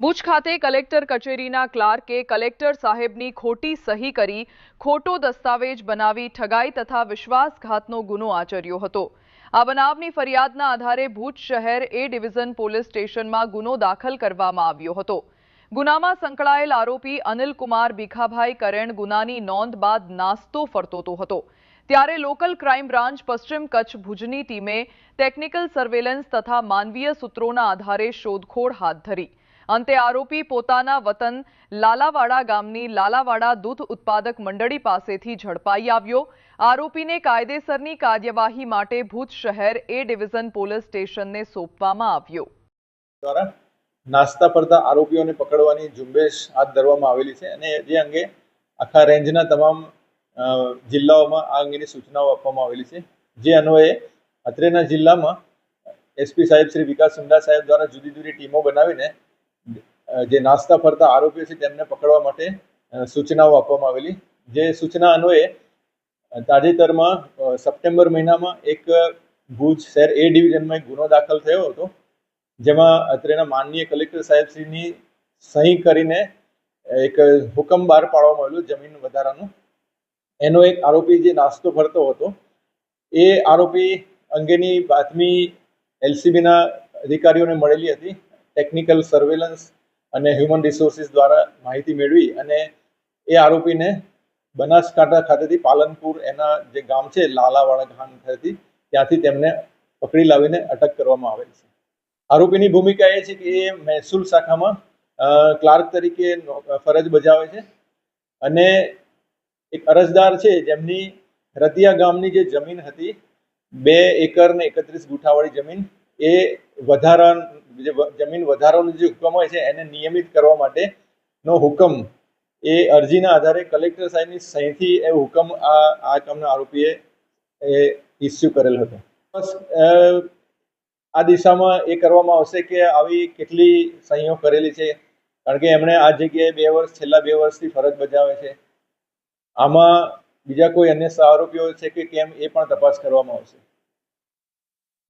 ભુજ ખાતે કલેક્ટર કચેરીના ક્લાર્કે કલેક્ટર સાહેબની ખોટી સહી કરી, ખોટો દસ્તાવેજ બનાવી ઠગાઈ તથા વિશ્વાસઘાતનો ગુનો આચર્યો હતો. આ બનાવની ફરિયાદના આધારે ભુજ શહેર એ ડિવિઝન પોલીસ સ્ટેશનમાં ગુનો દાખલ કરવામાં આવ્યો હતો. ગુનામાં સંકળાયેલ આરોપી અનિલકુમાર ભીખાભાઈ કરેણ ગુનાની નોંધ બાદ નાસ્તો ફરતોતો હતો. ત્યારે લોકલ ક્રાઇમ બ્રાન્ચ પશ્ચિમ કચ્છ ભુજની ટીમે ટેકનિકલ સર્વેલન્સ તથા માનવીય સૂત્રોના આધારે શોધખોળ હાથ ધરી. અંતે આરોપી પોતાના વતન લાલાવાડા ગામની લાલાવાડા દૂધ ઉત્પાદક મંડળી પાસેથી ઝડપાઈ આવ્યો. આરોપીને કાયદેસરની કાર્યવાહી માટે ભુજ શહેર એ ડિવિઝન પોલીસ સ્ટેશનને સોંપવામાં આવ્યો. દ્વારા નાસ્તા ફરતા આરોપીઓને પકડવાની ઝુંબેશ હાથ ધરવામાં આવેલી છે અને જે અંગે આખા રેન્જના તમામ જિલ્લાઓમાં આ અંગેની સૂચનાઓ આપવામાં આવેલી છે. જે અન્વયે અત્રેના જિલ્લામાં એસપી સાહેબ શ્રી વિકાસ સુંડા સાહેબ દ્વારા જુદી જુદી ટીમો બનાવીને જે નાસ્તા ફરતા આરોપીઓ છે તેમને પકડવા માટે સૂચનાઓ આપવામાં આવેલી. જે સૂચના અન્વયે તાજેતરમાં સપ્ટેમ્બર મહિનામાં એક ભુજ શહેર એ ડિવિઝનમાં એક ગુનો દાખલ થયો હતો, જેમાં અત્રેના માનનીય કલેક્ટર સાહેબશ્રીની સહી કરીને એક હુકમ બહાર પાડવામાં આવેલો જમીન વધારાનો. એનો એક આરોપી જે નાસ્તો ફરતો હતો, એ આરોપી અંગેની બાતમી એલસીબીના અધિકારીઓને મળેલી હતી. ટેકનિકલ સર્વેલન્સ અને હ્યુમન રિસોર્સિસ દ્વારા માહિતી મેળવી અને એ આરોપીને બનાસકાંઠા ખાતેથી પાલનપુર એના જે ગામ છે, લાલાવાડા ગામ ખાતેથી, ત્યાંથી તેમને પકડી લાવીને અટક કરવામાં આવેલ છે. આરોપીની ભૂમિકા એ છે કે એ મહેસૂલ શાખામાં ક્લાર્ક તરીકે ફરજ બજાવે છે અને એક અરજદાર છે જેમની રતિયા ગામની જે જમીન હતી, બે એકર ને એકત્રીસ ગુઠાવાળી જમીન, એ વધારા જે જમીન વધારાનો જે હુકમ હોય છે એને નિયમિત કરવા માટેનો હુકમ. એ અરજીના આધારે કલેક્ટર સાહેબની સહીથી એ હુકમ આ આ કામના આરોપીએ એ ઇસ્યુ કરેલ હતો. બસ આ દિશામાં એ કરવામાં આવશે કે આવી કેટલી સહીઓ કરેલી છે? કારણ કે એમણે આ જગ્યાએ બે વર્ષ, છેલ્લા બે વર્ષથી ફરજ બજાવે છે. આમાં બીજા કોઈ અન્ય આરોપીઓ છે કે કેમ એ પણ તપાસ કરવામાં આવશે.